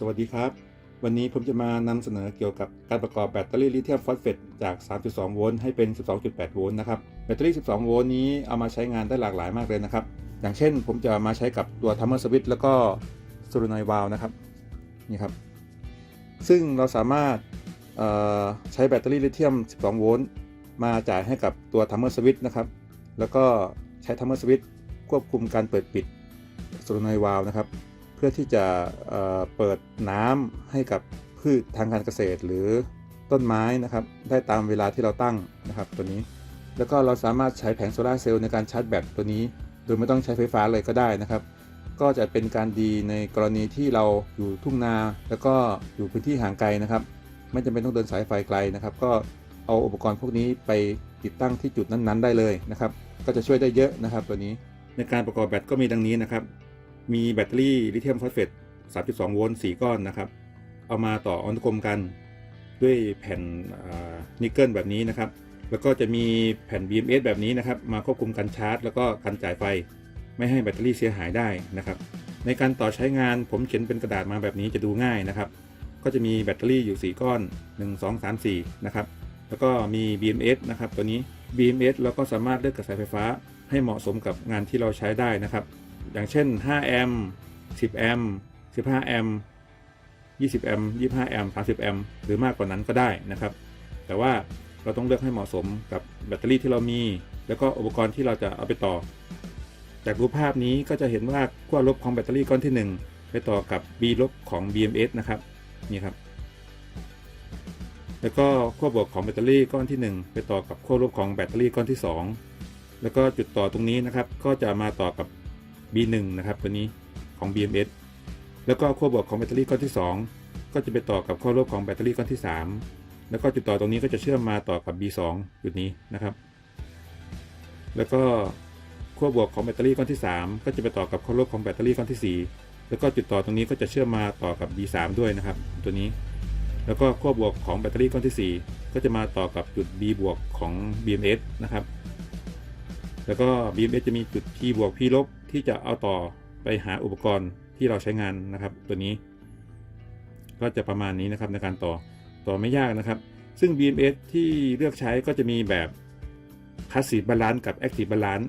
สวัสดีครับ วันนี้ผมจะมานำเสนอเกี่ยวกับการประกอบแบตเตอรี่ลิเธียมฟอสเฟตจาก 3.2 โวลต์ให้เป็น 12.8 โวลต์นะครับ แบตเตอรี่ 12 โวลต์นี้เอามาใช้งานได้หลากหลายมากเลยนะครับ อย่างเช่น ผมจะมาใช้กับตัวทัมเมอร์สวิตแล้วก็โซลูนอยวาลนะครับ นี่ครับ ซึ่งเราสามารถใช้แบตเตอรี่ลิเธียม 12 โวลต์มาจ่ายให้กับตัวทัมเมอร์สวิตนะครับ แล้วก็ใช้ทัมเมอร์สวิตควบคุมการเปิดปิดโซลูนอยวาลนะครับ เพื่อที่จะเเปิดน้ำให้กับพืชทางการเกษตรหรือต้นไม้นะครับ ได้ตามเวลาที่เราตั้งนะครับ ตัวนี้ แล้วก็เราสามารถใช้แผงโซลาเซลล์ในการชาร์จแบตตัวนี้ โดยไม่ต้องใช้ไฟฟ้าเลยก็ได้นะครับ ก็จะเป็นการดีในกรณีที่เราอยู่ทุ่งนา แล้วก็อยู่พื้นที่ห่างไกลนะครับ ไม่จำเป็นต้องเดินสายไฟไกลนะครับ ก็เอาอุปกรณ์พวกนี้ไปติดตั้งที่จุดนั้นๆ ได้เลยนะครับ ก็จะช่วยได้เยอะนะครับ ตัวนี้ในการประกอบแบตก็มีดังนี้นะครับ มีแบตเตอรี่ลิเธียมฟอสเฟต 3.2 โวลต์ 4 ก้อนนะครับ เอามาต่ออนุกรมกันด้วยแผ่นนิกเกิลแบบนี้นะครับ แล้วก็จะมีแผ่น BMS แบบนี้นะครับ มาควบคุมการชาร์จ แล้วก็การจ่ายไฟ ไม่ให้แบตเตอรี่เสียหายได้นะครับ ในการต่อใช้งานผมเขียนเป็นกระดาษมาแบบนี้จะดูง่ายนะครับ ก็จะมีแบตเตอรี่อยู่ 4 ก้อน 1 2 3 4 นะครับ แล้วก็มี BMS นะครับตัวนี้ BMS เราก็สามารถเลือกกระแสไฟฟ้าให้เหมาะสมกับงานที่เราใช้ได้นะครับ อย่างเช่น 5 แอมป์ 10 แอมป์ 15 แอมป์ 20 แอมป์ 25 แอมป์ 30 แอมป์ หรือมากกว่านั้นก็ได้นะครับ แต่ว่าเราต้องเลือกให้เหมาะสมกับแบตเตอรี่ที่เรามี แล้วก็อุปกรณ์ที่เราจะเอาไปต่อ จากรูปภาพนี้ก็จะเห็นว่าขั้วลบของแบตเตอรี่ก้อนที่ 1 ไปต่อกับ B ลบของ BMS นะครับนี่ครับ แล้วก็ขั้วบวกของแบตเตอรี่ก้อนที่ 1 ไปต่อกับขั้วลบของแบตเตอรี่ก้อนที่ 2 แล้วก็จุดต่อตรงนี้นะครับ ก็จะมาต่อกับ B1 นะครับตัวนี้ของ BMS แล้วก็ขั้วบวกของแบตเตอรี่ก้อนที่ 2 ก็จะไปต่อกับขั้วลบของแบตเตอรี่ก้อนที่ 3 แล้วก็จุดต่อตรงนี้ก็จะเชื่อมมาต่อกับ B2 จุดนี้นะครับ แล้วก็ขั้วบวกของแบตเตอรี่ก้อนที่ 3 ก็จะไปต่อกับขั้วลบของแบตเตอรี่ก้อนที่ 4 แล้วก็จุดต่อตรงนี้ก็จะเชื่อมมาต่อกับ B3 ด้วยนะครับ ตัวนี้ แล้วก็ขั้วบวกของแบตเตอรี่ก้อนที่ 4 ก็จะมาต่อกับจุด B บวกของ BMS นะครับ แล้วก็ BMS จะมีจุด P บวก P ลบ ที่จะเอาต่อไปหาอุปกรณ์ที่เราใช้งานนะครับ ตัวนี้ ก็จะประมาณนี้นะครับในการต่อต่อไม่ยากนะครับ ซึ่ง BMS ที่เลือกใช้ก็จะมีแบบ Passive Balance กับ Active Balance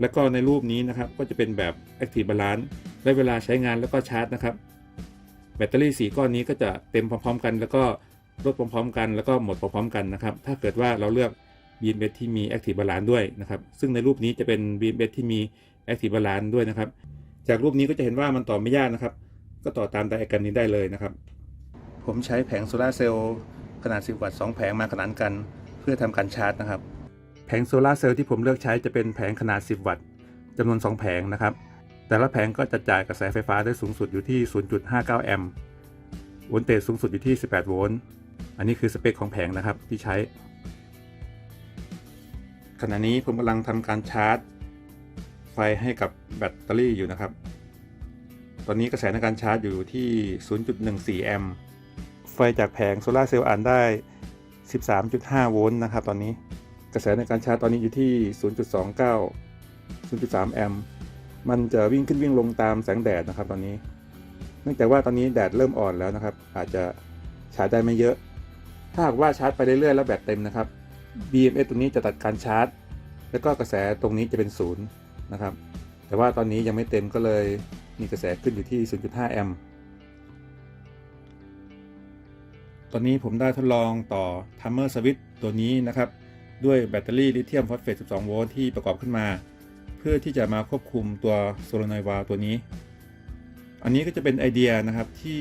แล้วก็ในรูปนี้นะครับก็จะเป็นแบบ Active Balance ได้เวลาใช้งานแล้วก็ชาร์จนะครับ แบตเตอรี่ 4 ก้อนนี้ก็จะเต็มพร้อมๆ กัน แล้วก็ลดพร้อมๆ กัน แล้วก็หมดพร้อมๆ กันนะครับ ถ้าเกิดว่าเราเลือก BMS ที่มี Active Balance ด้วยนะครับ ซึ่งในรูปนี้จะเป็น BMS ที่มี Active Balance ด้วยนะครับ จากรูปนี้ก็จะเห็นว่ามันต่อไม่ยากนะครับ ก็ต่อตามไดอะแกรมนี้ได้เลยนะครับ ผมใช้แผงโซลาเซลล์ขนาด 10 วัตต์2แผงมาขนานกัน เพื่อทำการชาร์จนะครับ แผงโซลาเซลล์ที่ผมเลือกใช้จะเป็นแผงขนาด 10 วัตต์จำนวน 2 แผงนะครับ แต่ละแผงก็จะจ่ายกระแสไฟฟ้าได้สูงสุดอยู่ที่ 0.59 แอมป์โวลเตจสูงสุดอยู่ที่ 18 โวลต์ อันนี้คือสเปคของแผงนะครับที่ใช้ ขณะนี้ผมกำลังทำการชาร์จ ไฟให้กับแบตเตอรี่อยู่นะครับ ตอนนี้กระแสในการชาร์จอยู่ที่ 0.14 แอมป์ ไฟจากแผงโซลาเซลล์อ่านได้ 13.5 โวลต์นะครับตอนนี้ กระแสในการชาร์จตอนนี้อยู่ที่ 0.29 0.3 แอมป์ มันจะวิ่งขึ้นวิ่งลงตามแสงแดดนะครับตอนนี้ เนื่องจากว่าตอนนี้แดดเริ่มอ่อนแล้วนะครับ อาจจะชาร์จได้ไม่เยอะ ถ้าหากว่าชาร์จไปเรื่อยๆแล้วแบตเต็มนะครับ BMS ตรงนี้จะตัดการชาร์จ แล้วก็กระแสตรงนี้จะเป็นศูนย์นะครับ แต่ว่าตอนนี้ยังไม่เต็มก็เลยมีกระแสขึ้นอยู่ที่ 0.5 แอมป์ตอนนี้ผมได้ทดลองต่อ Timer Switch ตัวนี้นะครับ ด้วยแบตเตอรี่ลิเธียมฟอสเฟต 12 โวลต์ที่ประกอบขึ้นมา เพื่อที่จะมาควบคุมตัวโซโลไนวาตัวนี้ อันนี้ก็จะเป็นไอเดียนะครับที่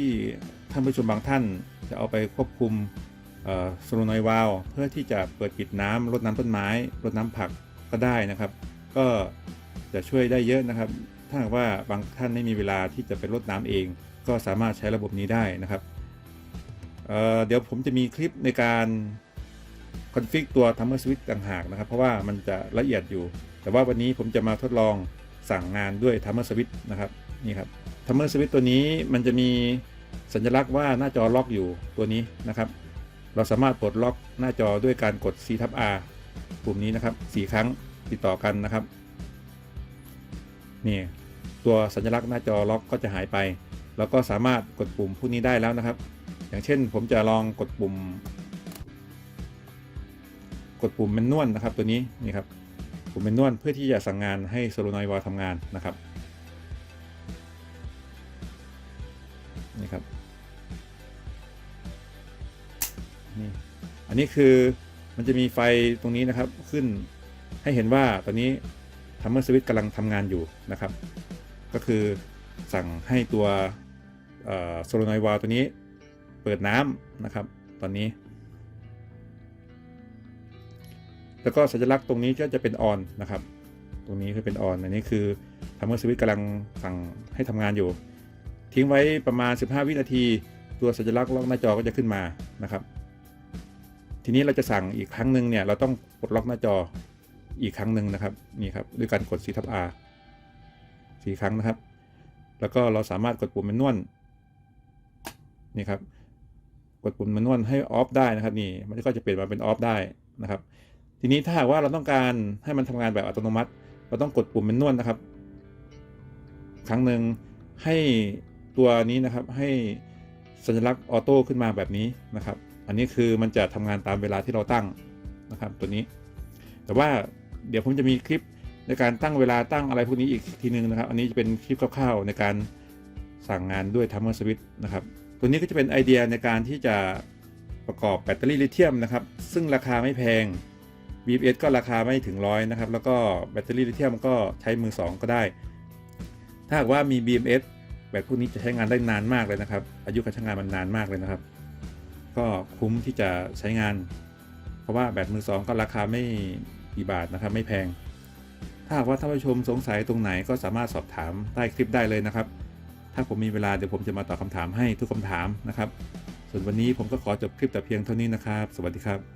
ท่านผู้ชมบางท่านจะเอาไปควบคุม โซโลไนวาลเพื่อที่จะเปิดปิดน้ำรดน้ำต้นไม้รดน้ำผักก็ได้นะครับ ก็จะช่วยได้เยอะนะครับ ถ้าหากว่าบางท่านไม่มีเวลาที่จะไปรดน้ำเอง ก็สามารถใช้ระบบนี้ได้นะครับเเดี๋ยวผมจะมีคลิปในการคอนฟิกตัวทัมเมอร์สวิตต่างหากนะครับ เพราะว่ามันจะละเอียดอยู่ แต่ว่าวันนี้ผมจะมาทดลองสั่งงานด้วยทัมเมอร์สวิตนะครับนี่ครับทัมเมอร์สวิตตัวนี้มันจะมีสัญลักษณ์ว่าหน้าจอล็อกอยู่ตัวนี้นะครับ เราสามารถปลดล็อกหน้าจอด้วยการกด C ทับ R ปุ่มนี้นะครับ 4 ครั้งติดต่อกันนะครับ นี่ตัวสัญลักษณ์หน้าจอล็อกก็จะหายไปเราก็สามารถกดปุ่มพวกนี้ได้แล้วนะครับ อย่างเช่นผมจะลองกดปุ่ม กดปุ่มเมนนวลนะครับ ตัวนี้นี่ครับปุ่มเมนนวลเพื่อที่จะสั่งงานให้โซโลนอยวอลทำงานนะครับ นนี้คือมันจะมีไฟตรงนี้นะครับขึ้นให้เห็นว่าตอนนี้ทัมเมอร์สวิตกำลังทำงานอยู่นะครับ ก็คือสั่งให้ตัวโซโลนอยวาตัวนี้เปิดน้ำนะครับ ตอนนี้ แล้วก็สัญลักษณ์ตรงนี้ก็จะเป็นออนนะครับ ตรงนี้คือเป็นออนอันนี้คือทัมเมอร์สวิตกำลังสั่งให้ทำงานอยู่ ทิ้งไว้ประมาณ 15 วินาที ตัวสัญลักษณ์ล็อกหน้าจอก็จะขึ้นมานะครับ ทีนี้เราจะสั่งอีกครั้งหนึ่งเนี่ยเราต้องปลดล็อกหน้าจออีกครั้งหนึ่งนะครับนี่ครับด้วยการกด C ทับ R สี่ครั้งนะครับ แล้วก็เราสามารถกดปุ่มเมนนวลนี่ครับกดปุ่มเมนนวลให้ออฟได้นะครับนี่มันก็จะเปลี่ยนมาเป็นออฟได้นะครับ ทีนี้ถ้าหากว่าเราต้องการให้มันทำงานแบบอัตโนมัติ เราต้องกดปุ่มเมนนวลนะครับ ครั้งหนึ่งให้ตัวนี้นะครับให้สัญลักษณ์ออโต้ขึ้นมาแบบนี้นะครับ อันนี้คือมันจะทำงานตามเวลาที่เราตั้งนะครับตัวนี้ แต่ว่าเดี๋ยวผมจะมีคลิปในการตั้งเวลาตั้งอะไรพวกนี้อีกทีนึงนะครับ อันนี้จะเป็นคลิปคร่าวๆในการสั่งงานด้วยทัมเมอร์สวิตนะครับ ตัวนี้ก็จะเป็นไอเดียในการที่จะประกอบแบตเตอรี่ลิเธียมนะครับ ซึ่งราคาไม่แพง BFS ก็ราคาไม่ถึงร้อยนะครับ แล้วก็แบตเตอรี่ลิเธียมก็ใช้มือ 2 ก็ได้ ถ้าหากว่ามี BMS แบตพวกนี้จะใช้งานได้นานมากเลยนะครับ อายุการใช้งานมันนานมากเลยนะครับ ก็คุ้มที่จะใช้งาน เพราะว่าแบตมือ2ก็ราคาไม่กี่บาทนะครับไม่แพง ถ้าหากว่าท่านผู้ชมสงสัยตรงไหนก็สามารถสอบถามใต้คลิปได้เลยนะครับ ถ้าผมมีเวลาเดี๋ยวผมจะมาตอบคำถามให้ทุกคำถามนะครับ ส่วนวันนี้ผมก็ขอจบคลิปแต่เพียงเท่านี้นะครับ สวัสดีครับ